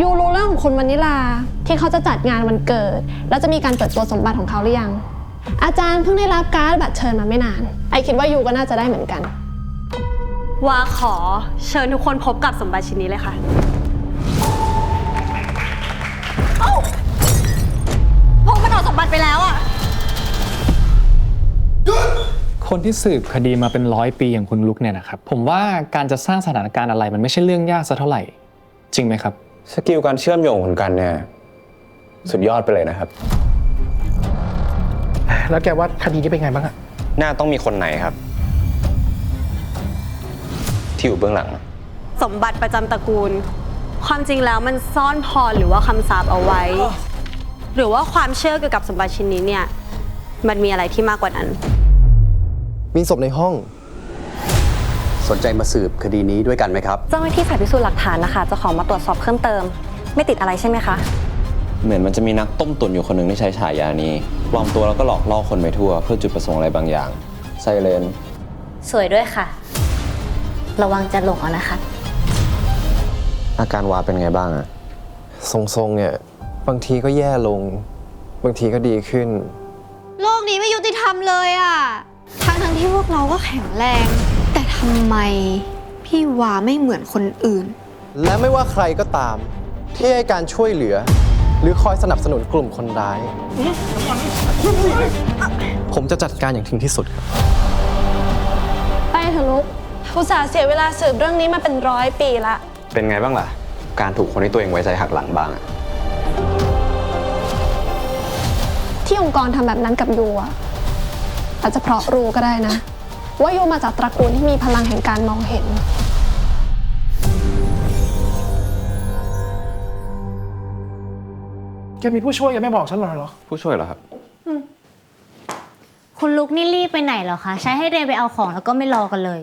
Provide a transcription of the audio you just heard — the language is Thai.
ยูรู้เรื่องของคุณวานิลาที่เขาจะจัดงานวันเกิด แล้วจะมีการเปิดตัวสมบัติของเขาหรือยัง อาจารย์เพิ่งได้รับการ์ดบัตรเชิญมาไม่นาน ไอคิดว่ายูก็น่าจะได้เหมือนกัน ว่าขอเชิญทุกคนพบกับสมบัติชิ้นนี้เลยค่ะพงมันเอาสมบัติไปแล้วอะคนที่สืบคดีมาเป็นร้อยปีอย่างคุณลุกเนี่ยนะครับ ผมว่าการจะสร้างสถานการณ์อะไรมันไม่ใช่เรื่องยากสักเท่าไหร่ จริงไหมครับ สกิลการเชื่อมโยงของกันเนี่ย สุดยอดไปเลยนะครับ แล้วแกว่าคดีนี้เป็นไงบ้างอะน่าต้องมีคนไหนครับ ที่อยู่เบื้องหลัง สมบัติประจำตระกูล ความจริงแล้วมันซ่อนพรหรือว่าคำสาปเอาไว้ หรือว่าความเชื่อเกี่ยวกับสมบัติชิ้นนี้เนี่ย มันมีอะไรที่มากกว่านั้น มีศพในห้อง สนใจมาสืบคดีนี้ด้วยกันไหมครับ เจ้าหน้าที่ฝ่ายพิสูจน์หลักฐานนะคะจะขอมาตรวจสอบเพิ่มเติม ไม่ติดอะไรใช่ไหมคะ เหมือนมันจะมีนักต้มตุ๋นอยู่คนหนึ่งที่ใช้ฉายานี้ปลอมตัวแล้วก็หลอกล่อคนไปทั่ว เพื่อจุดประสงค์อะไรบางอย่าง ไซเรนสวยด้วยค่ะ ระวังจะหลงเอานะคะ อาการวาเป็นไงบ้างอะทรงๆเนี่ย บางทีก็แย่ลง บางทีก็ดีขึ้น โลกนี้ไม่ยุติธรรมเลยอะทั้งทั้งๆที่พวกเราก็แข็งแรงแต่ ทำไมพี่วาไม่เหมือนคนอื่น และไม่ว่าใครก็ตาม ที่ให้การช่วยเหลือ หรือคอยสนับสนุนกลุ่มคนร้าย ผมจะจัดการอย่างถึงที่สุดครับ ไปเถอะลุกอุตส่าห์เสียเวลาสืบเรื่องนี้มาเป็นร้อยปีละ เป็นไงบ้างล่ะ การถูกคนที่ตัวเองไว้ใจหักหลังบ้างอะที่องค์กรทำแบบนั้นกับยูอะอาจจะเพราะรู้ก็ได้นะ ว่ายูมาจากตระกูลที่มีพลังแห่งการมองเห็น แกมีผู้ช่วยแกไม่บอกฉันหรอเหรอ ผู้ช่วยเหรอครับ คุณลุกนี่รีบไปไหนเหรอคะ ใช้ให้เรนไปเอาของแล้วก็ไม่รอกันเลย